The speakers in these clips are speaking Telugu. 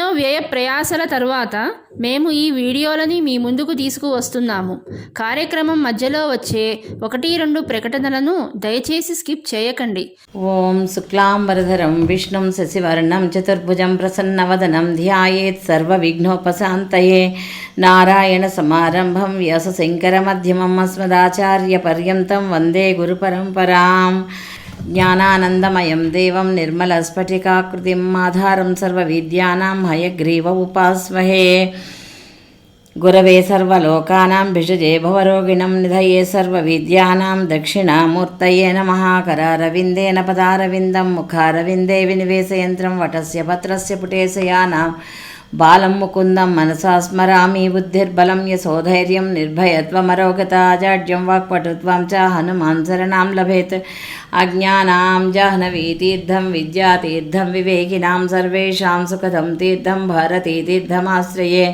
ఎన్నో వ్యయ ప్రయాసల తరువాత మేము ఈ వీడియోలని మీ ముందుకు తీసుకువస్తున్నాము. కార్యక్రమం మధ్యలో వచ్చే ఒకటి రెండు ప్రకటనలను దయచేసి స్కిప్ చేయకండి. ఓం శుక్లాంబరధరం విష్ణుం శశివర్ణం చతుర్భుజం ప్రసన్నవదనం ధ్యాయేత్ సర్వ విఘ్నోపశాంతయే నారాయణ సమారంభం వ్యాసశంకర మధ్యమం అస్మదాచార్య పర్యంతం వందే గురుపరంపరాం జ్ఞానానందమయం దేవం నిర్మలస్ఫటికాకృతిం ఆధారం సర్వవిద్యానాం హయగ్రీవ ఉపాస్మహే గురవే సర్వలోకానాం భిషజే భవరోగిణం నిధయే సర్వవిద్యానాం దక్షిణామూర్తయే నమః కరారవిందేన పదారవిందం ముఖారవిందే వినివేశయంత్రం వటస్య పత్రస్య పుటేశయానాం బాలం ముకుందం మనసా స్మరామి బుద్ధిర్బలం యశోధైర్యం నిర్భయత్వమరోగత అజాడ్యం వాక్పటుత్వం చ హనుమాన్ శరణాం లభేత్. అజ్ఞానాం జాహ్నవీ తీర్థం విద్యాతీర్థం వివేకినాం సర్వేషాం సుఖదం తీర్థం భారతీతీర్థమాశ్రయే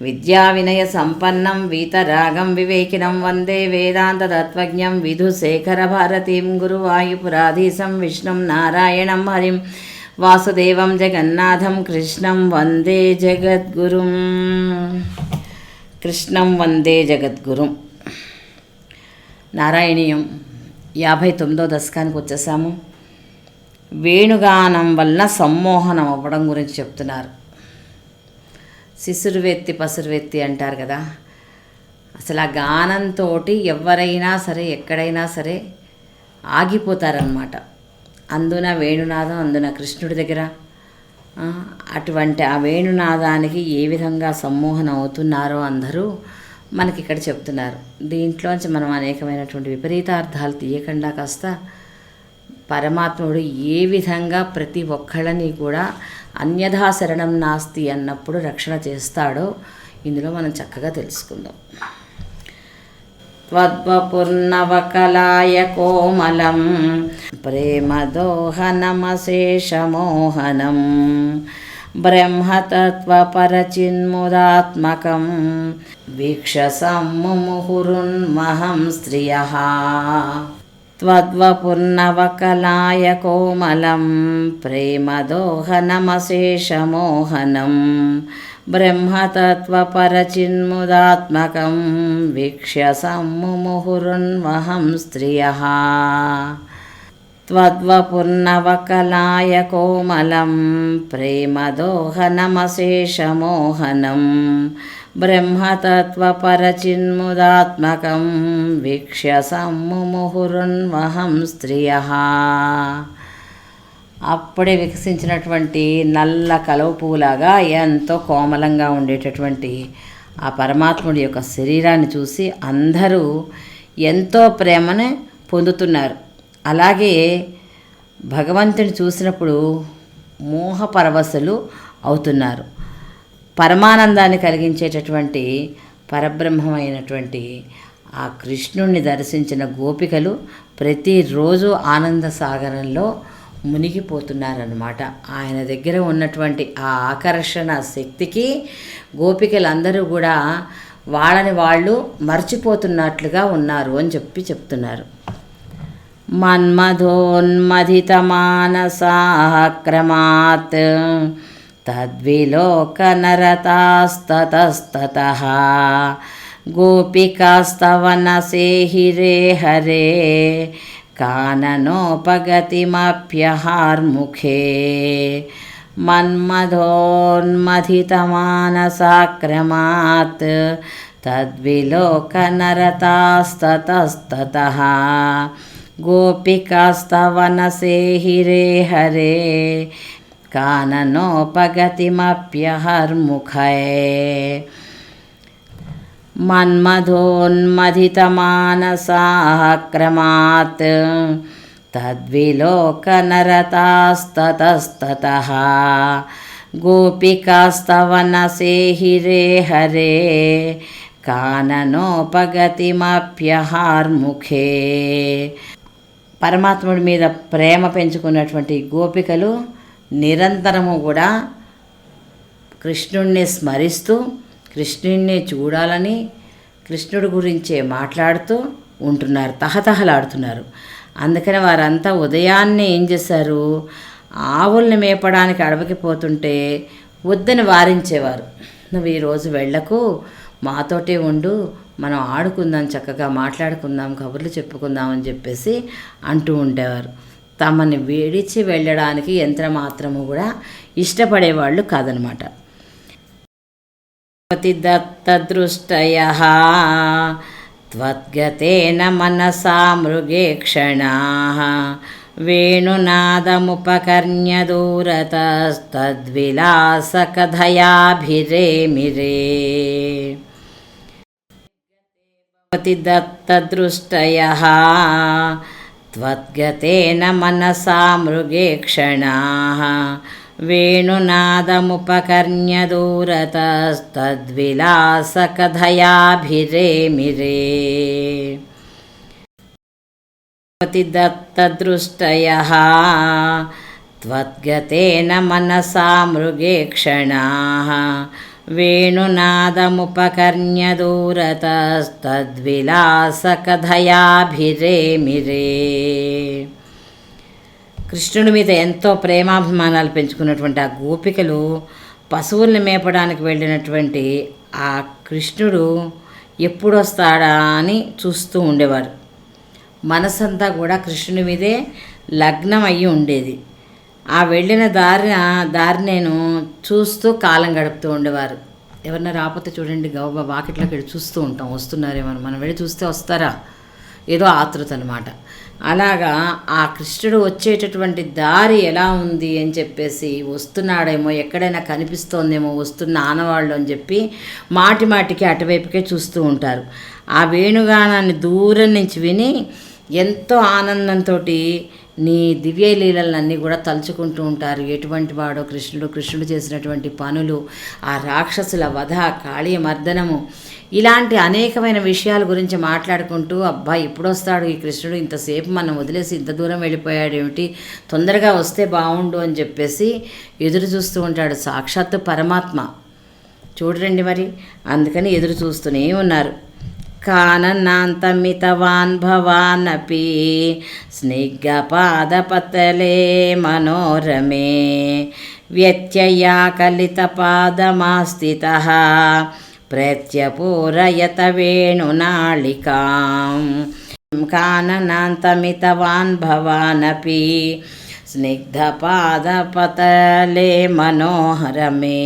విద్యా వినయ సంపన్నం వీతరాగం వివేకినం వందే వేదాంతతత్వజ్ఞం విధుశేఖర భారతీం గురువాయుపురాధీశం విష్ణుం నారాయణం హరిం. వాసుదేవం జగన్నాథం కృష్ణం వందే జగద్గురుం. కృష్ణం వందే జగద్గురుం. నారాయణీయం యాభై తొమ్మిదో దశకానికి వచ్చేసాము. వేణుగానం వలన సమ్మోహనం అవ్వడం గురించి చెప్తున్నారు. శిశురువెత్తి పసురువెత్తి అంటారు కదా. అసలు ఆ గానంతో ఎవరైనా సరే ఎక్కడైనా సరే ఆగిపోతారనమాట అందున వేణునాదం అందున కృష్ణుడి దగ్గర. అటువంటి ఆ వేణునాదానికి ఏ విధంగా సమ్మోహనం అవుతున్నారో అందరూ మనకి ఇక్కడ చెప్తున్నారు. దీంట్లోంచి మనం అనేకమైనటువంటి విపరీతార్థాలు తీయకుండా కాస్త పరమాత్ముడు ఏ విధంగా ప్రతి ఒక్కళ్ళని కూడా అన్యథా శరణం నాస్తి అన్నప్పుడు రక్షణ చేస్తాడో ఇందులో మనం చక్కగా తెలుసుకుందాం. त्वद्वपुर्नवकलाय कोमलं प्रेमदोहनमशेषमोहनं ब्रह्मतत्त्वपरचिन्मुदात्मकं वीक्षसम्मुहुरुन्महं स्त्रियः त्वद्वपुर्नवकलाय कोमलं प्रेमदोहनमशेषमोहनं ब्रह्मतत्त्वपरचिन्मुदात्मकं वीक्ष्य सम्मुहुरुन्वहं स्त्रियः त्वद्वपुर्नवकलाय कोमलं प्रेमदोहनमशेषमोहनं ब्रह्मतत्त्वपरचिन्मुदात्मकं वीक्ष्य सम्मुहुरुन्वहं स्त्रियः అప్పుడే వికసించినటువంటి నల్ల కలవ పువ్వులాగా ఎంతో కోమలంగా ఉండేటటువంటి ఆ పరమాత్ముడి యొక్క శరీరాన్ని చూసి అందరూ ఎంతో ప్రేమనే పొందుతున్నారు. అలాగే భగవంతుని చూసినప్పుడు మోహపరవశులు అవుతున్నారు. పరమానందాన్ని కలిగించేటటువంటి పరబ్రహ్మమైనటువంటి ఆ కృష్ణుణ్ణి దర్శించిన గోపికలు ప్రతిరోజు ఆనంద సాగరంలో మునిగిపోతున్నారనమాట ఆయన దగ్గర ఉన్నటువంటి ఆ ఆకర్షణ శక్తికి గోపికలందరూ కూడా వాళ్ళని వాళ్ళు మర్చిపోతున్నట్లుగా ఉన్నారు అని చెప్పి చెప్తున్నారు. మన్మధోన్మధితమానసాక్రమాత్ తద్విలోకనరతాస్తతస్తతः గోపికాస్తవనసేహిరే హరే కాననోపగతిమప్యహార్ముఖే మన్మధోన్మధితమానసాక్రమాత్ తద్విలోకనరతాస్తతస్తతः గోపికాస్తవనసేహిరే హరే కాననోపగతిమప్యహర్ముఖే మన్మధోన్మధితమానసాక్రమాత్. తద్విలోకనరతాస్తతస్తతः. గోపికాస్తవనసేహిరే హరే. కాననోపగతిమప్యహార్ముఖే. పరమాత్ముడి మీద ప్రేమ పెంచుకున్నటువంటి గోపికలు నిరంతరము కూడా కృష్ణుణ్ణి స్మరిస్తూ కృష్ణుణ్ణి చూడాలని కృష్ణుడి గురించే మాట్లాడుతూ ఉంటున్నారు తహతహలాడుతున్నారు. అందుకని వారంతా ఉదయాన్నే ఏం చేశారు? ఆవుల్ని మేపడానికి అడవికి పోతుంటే వద్దని వారించేవారు. నువ్వు ఈరోజు వెళ్ళకు మాతోటే ఉండు మనం ఆడుకుందాం చక్కగా మాట్లాడుకుందాం కబుర్లు చెప్పుకుందాం అని చెప్పేసి అంటూ ఉండేవారు. తమని వేడిచి వెళ్ళడానికి ఎంత మాత్రము కూడా ఇష్టపడేవాళ్ళు కాదనమాట. पतिदत्तदृष्टयः त्वद्गतेन मनसा मृगे क्षणाः वेणुनादमुपकर्ण्यदूरतस्तद्विलासकथयाभिरेमिरे पतिदत्तदृष्टयः त्वद्गतेन मनसा मृगे क्षणाः वेणुनादमुपकर्ण्यदूरतस्तद्विलासकथयाभिरेमिरे दत्तदृष्टयः त्वद्गतेन मनसा मृगेक्षणाः वेणुनादमुपकर्ण्यदूरतस्तद्विलासकथयाभिरेमिरे కృష్ణుడి మీద ఎంతో ప్రేమాభిమానాలు పెంచుకున్నటువంటి ఆ గోపికలు పశువుల్ని మేపడానికి వెళ్ళినటువంటి ఆ కృష్ణుడు ఎప్పుడొస్తాడా అని చూస్తూ ఉండేవారు. మనసంతా కూడా కృష్ణుడి మీదే లగ్నం అయ్యి ఉండేది. ఆ వెళ్ళిన దారి దారి నేను చూస్తూ కాలం గడుపుతూ ఉండేవారు. ఎవరన్నా రాకపోతే చూడండి గౌబా వాకిట్లోకి వెళ్ళి చూస్తూ ఉంటాం. వస్తున్నారేమో మనం వెళ్ళి చూస్తే వస్తారా? ఏదో ఆతృత అనమాట అలాగా ఆ కృష్ణుడు వచ్చేటటువంటి దారి ఎలా ఉంది అని చెప్పేసి వస్తున్నాడేమో ఎక్కడైనా కనిపిస్తోందేమో వస్తున్న ఆనవాళ్ళు అని చెప్పి మాటి మాటికి అటువైపుకే చూస్తూ ఉంటారు. ఆ వేణుగానాన్ని దూరం నుంచి విని ఎంతో ఆనందంతో నీ దివ్య లీలలన్నీ కూడా తలుచుకుంటూ ఉంటారు. ఎటువంటి వాడో కృష్ణుడు కృష్ణుడు చేసినటువంటి పనులు ఆ రాక్షసుల వధ కాళీ మర్దనము ఇలాంటి అనేకమైన విషయాల గురించి మాట్లాడుకుంటూ అబ్బా ఎప్పుడొస్తాడు ఈ కృష్ణుడు ఇంతసేపు మనం వదిలేసి ఇంత దూరం వెళ్ళిపోయాడు ఏమిటి? తొందరగా వస్తే బాగుండు అని చెప్పేసి ఎదురు చూస్తూ ఉంటాడు సాక్షాత్తు పరమాత్మ. చూడండి మరి అందుకని ఎదురు చూస్తూనే ఉన్నారు. కానన్నాంతమితవాన్ భవానపి స్నిగ్ధపాదపతలే మనోరమే వ్యత్యయాకలితపాదమాస్థిత ప్రత్యపూరయత వేణునాళికాం కాననాంతమితవాన్ భవానపి స్నిగ్ధపాదపతలే మనోహరమే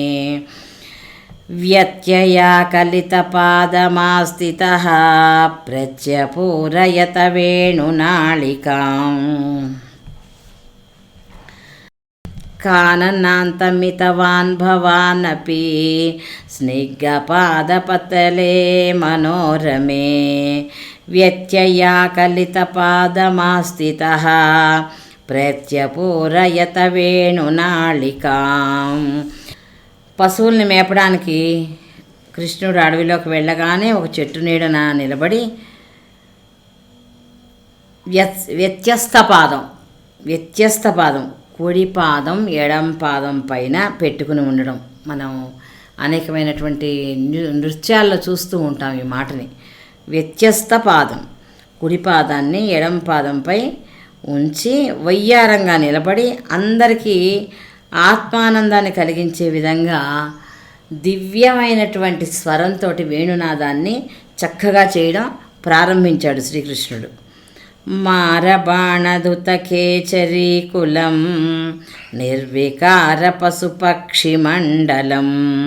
व्यत्ययाकलितपादमास्थितः प्रत्यपूरयत वेणुनाळिकाम् काननान्तमितवान् भवानपि स्निग्धपादपतले मनोरमे व्यत्ययाकलितपादमास्थितः प्रत्यपूरयत वेणुनाळिकाम् పశువుల్ని మేపడానికి కృష్ణుడు అడవిలోకి వెళ్ళగానే ఒక చెట్టు నీడన నిలబడి వ్యత్యస్త పాదం వ్యత్యస్త పాదం కుడి పాదం ఎడం పాదం పైన పెట్టుకుని ఉండడం. మనం అనేకమైనటువంటి నృ- నృత్యాల్లో చూస్తూ ఉంటాం ఈ మాటని. వ్యత్యస్త పాదం కుడి పాదాన్ని ఎడం పాదంపై ఉంచి వయ్యారంగా నిలబడి అందరికీ ఆత్మానందాన్ని కలిగించే విధంగా దివ్యమైనటువంటి స్వరంతో వేణునాదాన్ని చక్కగా చేయడం ప్రారంభించాడు శ్రీకృష్ణుడు. మారబాణదుతకేచరీకులం నిర్వికార పశుపక్షి మండలం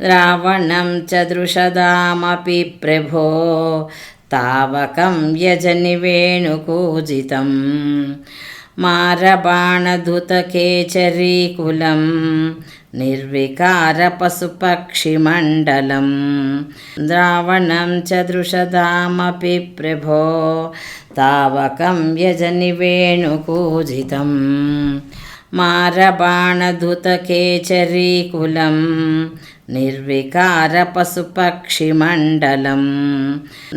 రావణం చదృషదామపి ప్రభో తావకం యజని వేణుకూజితం మారబాణధుతకేచరీకులం నిర్వికార పశుపక్షిమండలం ద్రావణం చదృషదామపి ప్రభో తావకం యజని వేణుకూజితం మారబాణధుతకేచరీకులం నిర్వికార పశుపక్షిమండలం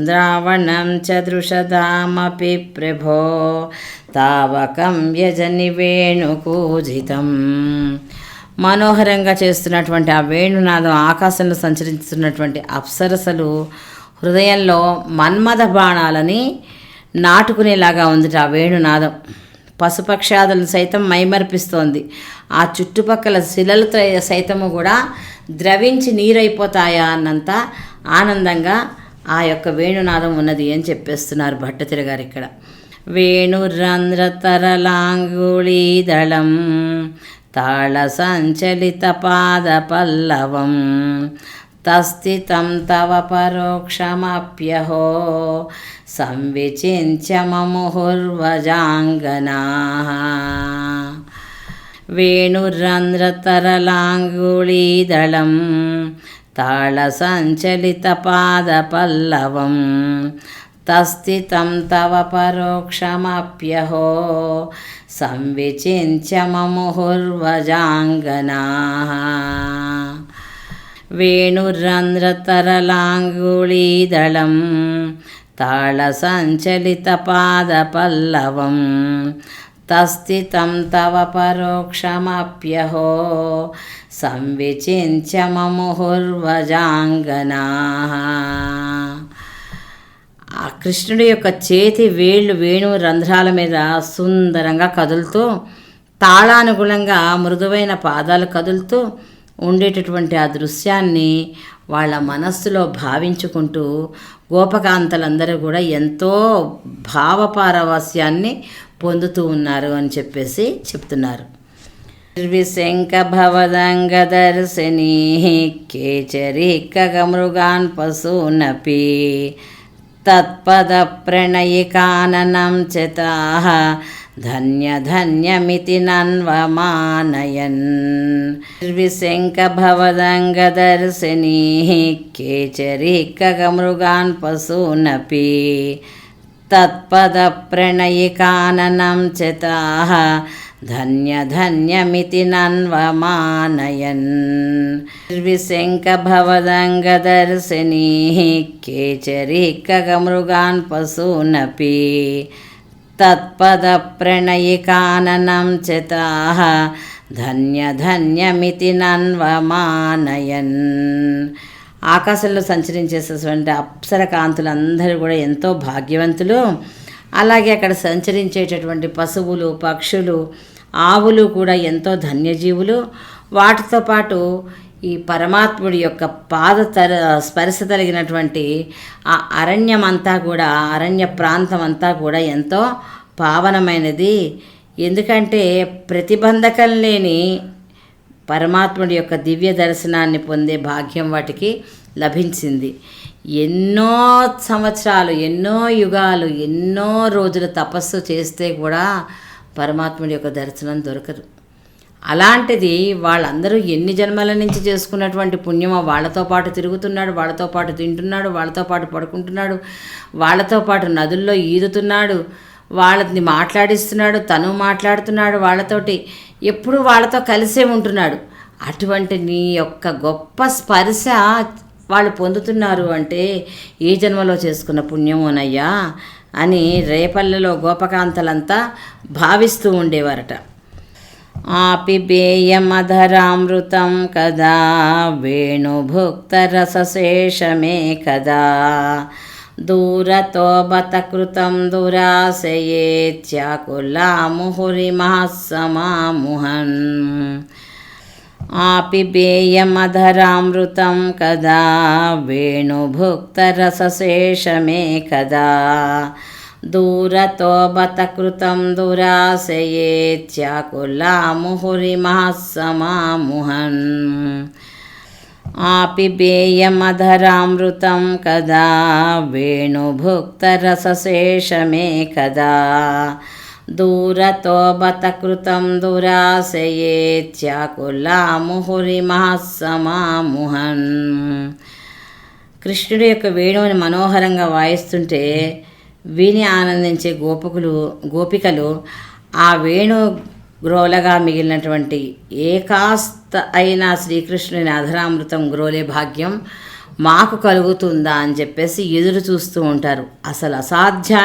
ద్రావణం చదృషదామపి ప్రభో తావకం యజని వేణుకూజితం మనోహరంగా చేస్తున్నటువంటి ఆ వేణునాదం ఆకాశంలో సంచరిస్తున్నటువంటి అప్సరసలు హృదయంలో మన్మథ బాణాలని నాటుకునేలాగా ఉంది ఆ వేణునాదం. పశుపక్షాదులు సైతం మైమర్పిస్తోంది. ఆ చుట్టుపక్కల శిలలతో సైతము కూడా ద్రవించి నీరైపోతాయా అన్నంత ఆనందంగా ఆ యొక్క వేణునాదం ఉన్నది అని చెప్పేస్తున్నారు భట్టతిరి గారు ఇక్కడ. వేణురంధ్రతరలాంగుళీదళం తాళ సంచలిత పాద పల్లవం తస్థితం తవ పరోక్షమప్యహో సంవిచించ మముహుర్వజాంగనా. వేణురంధ్రతరలాంగుళీదళం ताळसञ्चलितपादपल्लवं तस्थितं तव परोक्षमप्यहो संविचिन्त्य ममुहुर्वजाङ्गनाः वेणुरन्ध्रतरलाङ्गुळीदळं ताळसञ्चलितपादपल्लवं తస్థితం తవ పరోక్షమప్యహో సంవిచించమముహుర్వజాంగనా ఆ కృష్ణుడి యొక్క చేతి వేళ్ళు వేణు రంధ్రాల మీద సుందరంగా కదులుతూ తాళానుగుణంగా మృదువైన పాదాలు కదులుతూ ఉండేటటువంటి ఆ దృశ్యాన్ని వాళ్ళ మనస్సులో భావించుకుంటూ గోపకాంతలందరూ కూడా ఎంతో భావపారవాస్యాన్ని పొందుతూ ఉన్నారు అని చెప్పేసి చెప్తున్నారు. నిర్విశంకభవదంగదర్శినీ కేచరిక్కగమృగాన్ పశూనపి తత్పదప్రణయికాననం ధన్య ధన్యధన్యమితి నన్వమానయన్. నిర్విశంకభవదంగదర్శినీ కేచరిక్కగమృగాన్ పశూనపి తత్పదప్రణయికాననం చితాः ధన్యధన్యమితి నన్వమానయన్ నిర్విశంకభవదంగదర్శినీ కేచరిక్కగమృగాన్ పశూనపి తత్పదప్రణయికాననం చితాः ధన్యధన్యమితి నన్వమానయన్ ఆకాశంలో సంచరించేసేటువంటి అప్సర కాంతులందరూ కూడా ఎంతో భాగ్యవంతులు. అలాగే అక్కడ సంచరించేటటువంటి పశువులు పక్షులు ఆవులు కూడా ఎంతో ధన్యజీవులు. వాటితో పాటు ఈ పరమాత్ముడి యొక్క పాద తర స్పర్శ కలిగినటువంటి ఆ అరణ్యం అంతా కూడా అరణ్య ప్రాంతం అంతా కూడా ఎంతో పావనమైనది. ఎందుకంటే ప్రతిబంధకం లేని పరమాత్ముడి యొక్క దివ్య దర్శనాన్ని పొందే భాగ్యం వాటికి లభించింది. ఎన్నో సంవత్సరాలు ఎన్నో యుగాలు ఎన్నో రోజులు తపస్సు చేస్తే కూడా పరమాత్ముడి యొక్క దర్శనం దొరకదు. అలాంటిది వాళ్ళందరూ ఎన్ని జన్మల నుంచి చేసుకున్నటువంటి పుణ్యమ వాళ్ళతో పాటు తిరుగుతున్నాడు వాళ్ళతో పాటు తింటున్నాడు వాళ్ళతో పాటు పడుకుంటున్నాడు వాళ్ళతో పాటు నదుల్లో ఈదుతున్నాడు వాళ్ళని మాట్లాడిస్తున్నాడు తను మాట్లాడుతున్నాడు వాళ్ళతోటి ఎప్పుడు వాళ్ళతో కలిసే ఉంటున్నాడు. అటువంటి నీ యొక్క గొప్ప స్పర్శ వాళ్ళు పొందుతున్నారు అంటే ఏ జన్మలో చేసుకున్న పుణ్యమోనయ్యా అని రేపల్లెలో గోపకాంతలంతా భావిస్తూ ఉండేవారట. ఆపిబేయమధరామృతం కదా వేణుభుక్తరసశేషమే కదా. దూరతో బతకృతం దురాశయేత్యాకులాముహురిమహస్సమాముహన్ ఆపిబేయమధరామృతం కదా వేణుభుక్తరసశేషమే కదా దూరతో బతకృతం దురాశయేత్యాకులాముహురిమహస్సమాముహన్ ఆపిబేయమధరామృతం కదా వేణుభుక్తరసశేషమే కదా. దూరతో బతకృతం దురాశయేత్యాకులాముహురిమహస్సమాముహన్ కృష్ణుడి యొక్క వేణువుని మనోహరంగా వాయిస్తుంటే విని ఆనందించే గోపకులు గోపికలు ఆ వేణు గ్రోలగా మిగిలినటువంటి ఏకాస్త అయిన శ్రీకృష్ణుని అధరామృతం గ్రోలే భాగ్యం మాకు కలుగుతుందా అని చెప్పేసి ఎదురు చూస్తూ ఉంటారు. అసలు అసాధ్య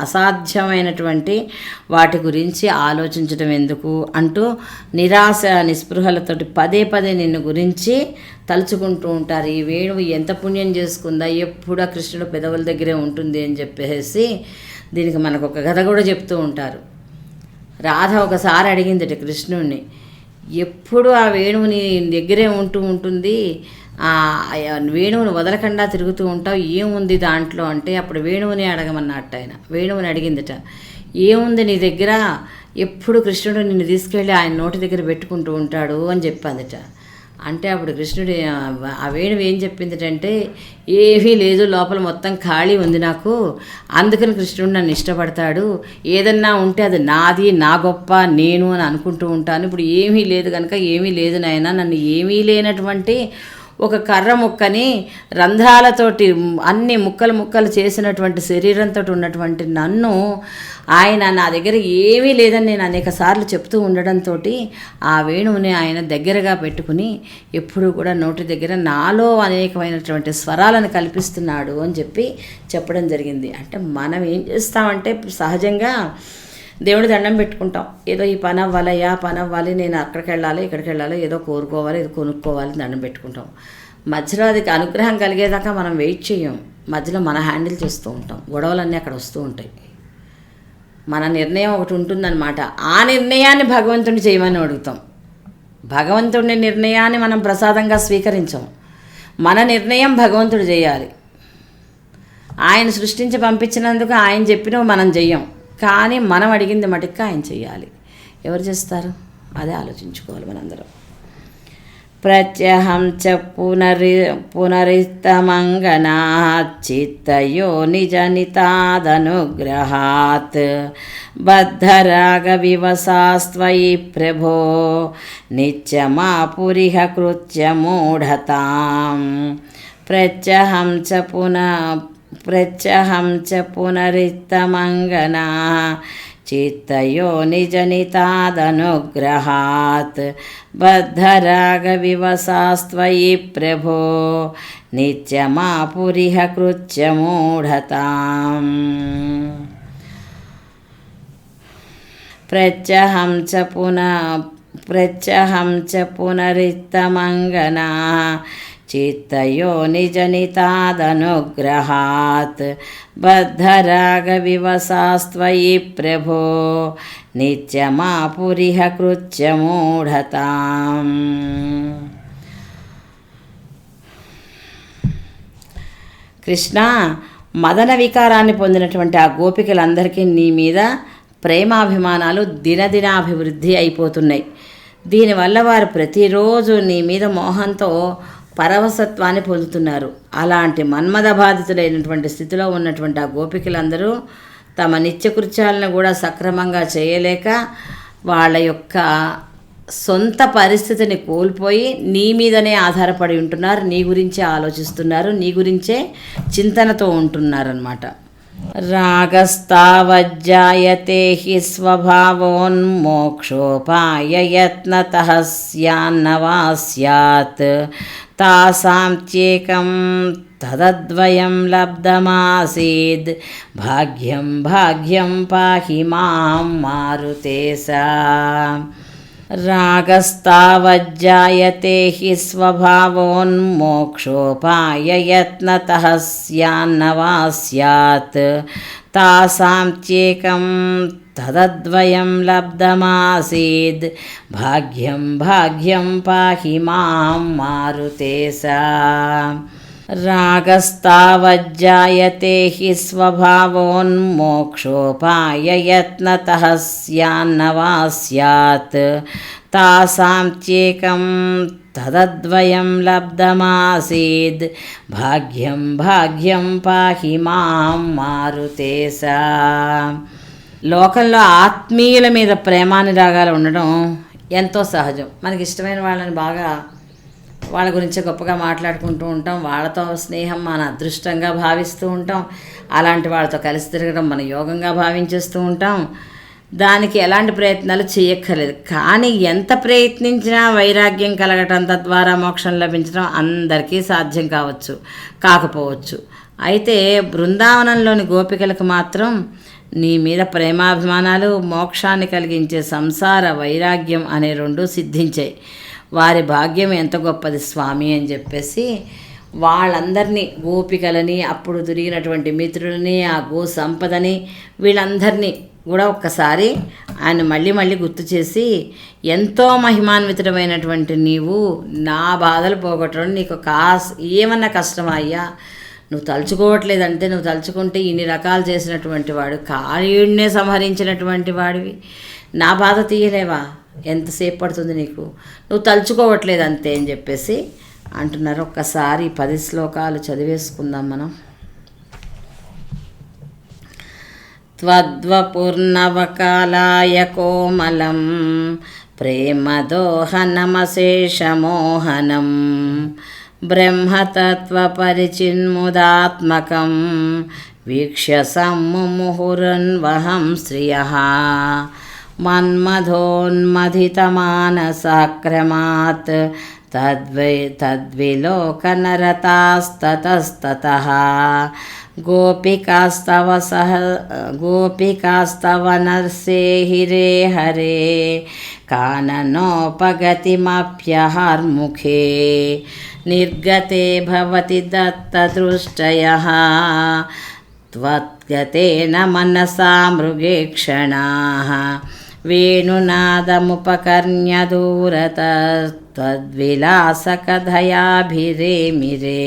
అసాధ్యమైనటువంటి వాటి గురించి ఆలోచించడం ఎందుకు అంటూ నిరాశ నిస్పృహలతోటి పదే పదే నిన్ను గురించి తలుచుకుంటూ ఉంటారు. ఈ వేణువు ఎంత పుణ్యం చేసుకుందా? ఎప్పుడూ కృష్ణుడు పెదవుల దగ్గరే ఉంటుంది అని చెప్పేసి దీనికి మనకు ఒక కథ కూడా చెప్తూ ఉంటారు. రాధ ఒకసారి అడిగిందట కృష్ణుణ్ణి ఎప్పుడు ఆ వేణువుని దగ్గరే ఉంటూ ఉంటుంది? ఆ ఆ వేణువుని వదలకుండా తిరుగుతూ ఉంటావు? ఏముంది దాంట్లో? అంటే అప్పుడు వేణువుని అడగమన్నట్టు ఆయన. వేణువుని అడిగిందట ఏముంది నీ దగ్గర? ఎప్పుడు కృష్ణుడు నిన్ను తీసుకెళ్ళి ఆయన నోటి దగ్గర పెట్టుకుంటూ ఉంటాడు? అని చెప్పిందట. అంటే అప్పుడు కృష్ణుడు ఆ- వేణువు ఏం చెప్పిందటంటే ఏమీ లేదు లోపల మొత్తం ఖాళీ ఉంది నాకు. అందుకని కృష్ణుడు నన్ను ఇష్టపడతాడు. ఏదన్నా ఉంటే అది నాది నా గొప్ప నేను అని అనుకుంటూ ఉంటాను. ఇప్పుడు ఏమీ లేదు కనుక ఏమీ లేదు నాయన. నన్ను ఏమీ లేనటువంటి ఒక కర్ర ముక్కని రంధ్రాలతోటి అన్ని ముక్కలు ముక్కలు చేసినటువంటి శరీరంతో ఉన్నటువంటి నన్ను ఆయన నా దగ్గర ఏమీ లేదని నేను అనేక సార్లు చెప్తూ ఉండడంతో ఆ వేణువుని ఆయన దగ్గరగా పెట్టుకుని ఎప్పుడూ కూడా నోటి దగ్గర నాలో అనేకమైనటువంటి స్వరాలను కల్పిస్తున్నాడు అని చెప్పి చెప్పడం జరిగింది. అంటే మనం ఏం చేస్తామంటే సహజంగా దేవుడి దండం పెట్టుకుంటాం. ఏదో ఈ పని అవ్వాలి ఆ పని అవ్వాలి నేను అక్కడికి వెళ్ళాలి ఇక్కడికి వెళ్ళాలి ఏదో కోరుకోవాలి ఏదో కొనుక్కోవాలి దండం పెట్టుకుంటాం. మధ్యలో అది అనుగ్రహం కలిగేదాకా మనం వెయిట్ చేయం. మధ్యలో మన హ్యాండిల్ చేస్తూ ఉంటాం. గొడవలన్నీ అక్కడ వస్తూ ఉంటాయి. మన నిర్ణయం ఒకటి ఉంటుందన్నమాట. ఆ నిర్ణయాన్ని భగవంతుని చేయమని అడుగుతాం. భగవంతుడి నిర్ణయాన్ని మనం ప్రసాదంగా స్వీకరించాం. మన నిర్ణయం భగవంతుడు చేయాలి. ఆయన సృష్టించి పంపించినందుకు ఆయన చెప్పినవి మనం చెయ్యం కానీ మనం అడిగింది మటుకు ఆయన చెయ్యాలి. ఎవరు చేస్తారు? అదే ఆలోచించుకోవాలి మనందరం. ప్రత్యహం చ పునరి పునరిత్తమంగనా చిత్తయో నిజనితాదనుగ్రహాత్. బద్ధరాగవివసాస్త్వయి ప్రభో నిత్యమాపురిహ కృత్యమూఢతాం. ప్రత్యహం చ పున ప్రత్యహం చ పునరిత్తమంగనా. చిత్తయో నిజనితాదనుగ్రహాత్ బద్ధరాగవివసాస్త్వయి ప్రభో. నిత్యమాపురిహ కృత్యమూఢతాం. ప్రత్యహం చ పున ప్రత్యహం చ పునరిత్తమంగనా. చిత్తయో నిజనితాదనుగ్రహాత్ బద్ధరాగవివసాస్త్వయి ప్రభో నిత్యమాపురిహ కృత్యమూఢతాం కృష్ణ మదన వికారాన్ని పొందినటువంటి ఆ గోపికలందరికీ నీ మీద ప్రేమాభిమానాలు దినదినాభివృద్ధి అయిపోతున్నాయి. దీనివల్ల వారు ప్రతిరోజు నీ మీద మోహంతో పరవసత్వాన్ని పొందుతున్నారు. అలాంటి మన్మద బాధితులైనటువంటి స్థితిలో ఉన్నటువంటి ఆ గోపికలందరూ తమ నిత్యకృత్యాలను కూడా సక్రమంగా చేయలేక వాళ్ళ యొక్క సొంత పరిస్థితిని కోల్పోయి నీ మీదనే ఆధారపడి ఉంటున్నారు నీ గురించే ఆలోచిస్తున్నారు నీ గురించే చింతనతో ఉంటున్నారనమాట రాగస్తావజ్జాయతే హి స్వభావోన్మోక్షోపాయ యత్నత స్యాన్నవా స్యాత్ तासां चेकं तदद्वयं लब्धमासीद्। भाग्यं भाग्यं पाहि मां मारुते सा। रागस्तावज्जायते हि स्वभावोन्मोक्षोपाययत्नतः स्यान्न वा स्यात्। तासां च्येकं తాసాం చ్యేకం తదద్వయం లబ్ధమాసీద్ భాగ్యం భాగ్యం పాహి మాం మారుతేసా రాగస్తావజ్జాయతే హి స్వభావోన్మోక్షోపాయ యత్నతః స్యాన్నవా స్యాత్ తాసాం చ్యేకం తదద్వయం లబ్ధమాసీద్ భాగ్యం భాగ్యం పాహి మాం మారుతేసా లోకంలో ఆత్మీయుల మీద ప్రేమానురాగాలు ఉండడం ఎంతో సహజం. మనకి ఇష్టమైన వాళ్ళని బాగా వాళ్ళ గురించి గొప్పగా మాట్లాడుకుంటూ ఉంటాం. వాళ్ళతో స్నేహం మన అదృష్టంగా భావిస్తూ ఉంటాం. అలాంటి వాళ్ళతో కలిసి తిరగడం మన యోగంగా భావించేస్తూ ఉంటాం. దానికి ఎలాంటి ప్రయత్నాలు చేయక్కర్లేదు. కానీ ఎంత ప్రయత్నించినా వైరాగ్యం కలగటం తద్వారా మోక్షం లభించడం అందరికీ సాధ్యం కావచ్చు కాకపోవచ్చు. అయితే బృందావనంలోని గోపికలకు మాత్రం నీ మీద ప్రేమాభిమానాలు మోక్షాన్ని కలిగించే సంసార వైరాగ్యం అనే రెండు సిద్ధించాయి. వారి భాగ్యం ఎంత గొప్పది స్వామి అని చెప్పేసి వాళ్ళందరినీ గోపికలని అప్పుడు తిరిగినటువంటి మిత్రులని ఆ గో సంపదని వీళ్ళందరినీ కూడా ఒక్కసారి ఆయన మళ్ళీ మళ్ళీ గుర్తు చేసి ఎంతో మహిమాన్వితమైనటువంటి నీవు నా బాధలు పోగొట్టడం నీకు కాస్ ఏమన్నా కష్టమయ్యా నువ్వు తలుచుకోవట్లేదంటే నువ్వు తలుచుకుంటే ఇన్ని రకాలు చేసినటువంటి వాడు కాళీయుడినే సంహరించినటువంటి వాడివి నా బాధ తీయలేవా ఎంతసేపు పడుతుంది నీకు నువ్వు తలుచుకోవట్లేదు అంతే అని చెప్పేసి అంటున్నారు ఒక్కసారి ఈ పది శ్లోకాలు చదివేసుకుందాం మనం त्वद्वपुर्नवकालाय कोमलं प्रेमदोहनमशेषमोहनं ब्रह्मतत्त्वपरिचिन्मुदात्मकं वीक्ष्य सम्मुहुरन्वहं श्रियः। मन्मथोन्मथितमानसाक्रमात् तद्वै तद्विलोकनरतास्ततस्ततः। गोपिकास्तव सह गोपिकास्तव नर्सेहिरे हरे काननोपगतिमप्यहर्मुखे। निर्गते भवति दत्तदृष्टयः त्वद्गतेन मनसा मृगेक्षणाः वेणुनादमुपकर्ण्यदूरतद्विलासकधयाभिरेमिरे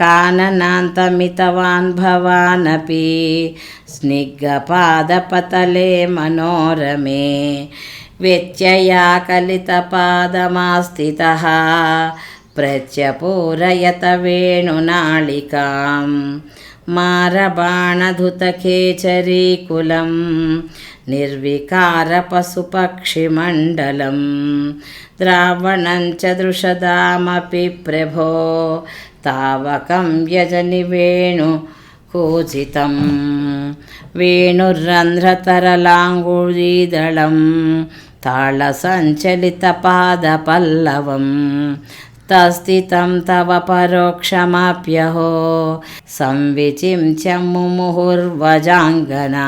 काननान्तमितवान् भवानपि स्निग्धपादपतले मनोरमे व्यत्यया कलितपादमास्थितः प्रत्यपूरयत वेणुनाळिकां मारबाणधुतखेचरीकुलं निर्विकारपशुपक्षिमण्डलं द्रावणं च दृशदामपि प्रभो तावकं यजनि वेणु कूजितं वेणुरन्ध्रतरलाङ्गुलीदलं ताळसञ्चलितपादपल्लवं तस्थितं तव परोक्षमाप्यहो संविचिन्त्य मुमुहुर्वजाङ्गना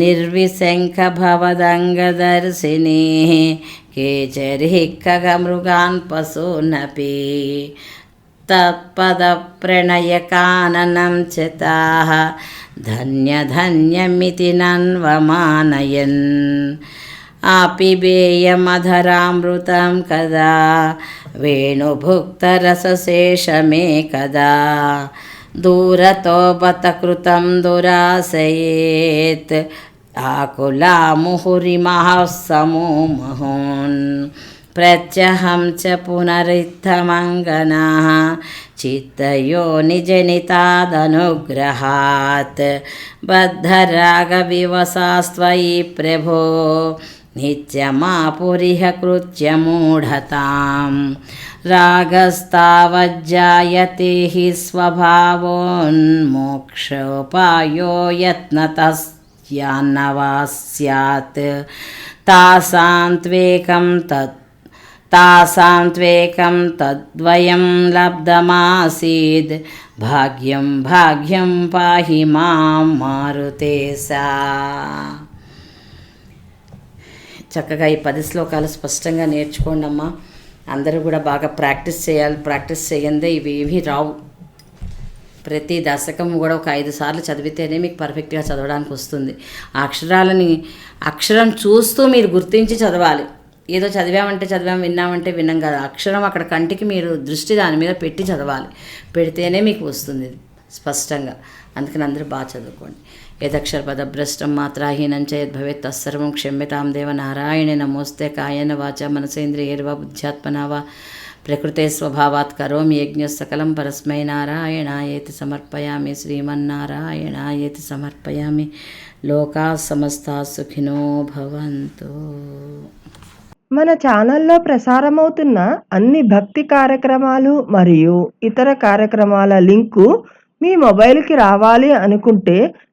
निर्विशङ्खभवदङ्गदर्शिनी केचरिः खगमृगान् पशूनपि तत्पदप्रणयकाननं च ताः धन्यधन्यमिति नन्वमानयन् आपिबेयमधरामृतं कदा वेणुभुक्तरसशेषमे कदा? दूरतो बतकृतं दुरासयेत् आकुलामुहुरिमः समो महोन् प्रत्यहं च पुनरित्थमङ्गनाः चित्तयो निजनितादनुग्रहात्। बद्धरागविवसास्त्वयि प्रभो। నిత్యమాపురిహ కృత్యమూఢతాం రాగస్తావజ్జాయతే హి స్వభావోన్మోక్షోపాయో యత్నతస్యాన్నవా స్యాత్ తాసాం త్వేకం తత్ తాసాం త్వేకం తద్వయం లబ్ధమాసీద్ భాగ్యం భాగ్యం పాహి మాం మారుతే సా చక్కగా ఈ పది శ్లోకాలు స్పష్టంగా నేర్చుకోండి అమ్మా అందరూ కూడా బాగా ప్రాక్టీస్ చేయాలి ప్రాక్టీస్ చేయందే ఇవి ఏవి రావు. ప్రతి దశకం కూడా ఒక ఐదు సార్లు చదివితేనే మీకు పర్ఫెక్ట్గా చదవడానికి వస్తుంది. ఆ అక్షరాలని అక్షరం చూస్తూ మీరు గుర్తించి చదవాలి. ఏదో చదివామంటే చదివాం విన్నామంటే విన్నాం కదా. అక్షరం అక్కడ కంటికి మీరు దృష్టి దాని మీద పెట్టి చదవాలి. పెడితేనే మీకు వస్తుంది స్పష్టంగా. అందుకని అందరూ బాగా చదువుకోండి. యదక్షర పదభ్రష్టం మాత్రాహీనం చేద్భవేత్ తత్సర్వం క్షమ్యతాం దేవ నారాయణ నమోస్తే కాయన వాచ మనసేంద్రియర్వ బుద్ధ్యాత్మనా వా ప్రకృతే స్వభావాత్ కరోమి యజ్ఞ సకలం పరస్మై నారాయణాయేతి సమర్పయామి శ్రీమన్నారాయణాయేతి సమర్పయామి లోకా సమస్త సుఖినో భవంతు మన ఛానల్లో ప్రసారమవుతున్న అన్ని భక్తి కార్యక్రమాలు మరియు ఇతర కార్యక్రమాల లింకు మీ మొబైల్కి రావాలి అనుకుంటే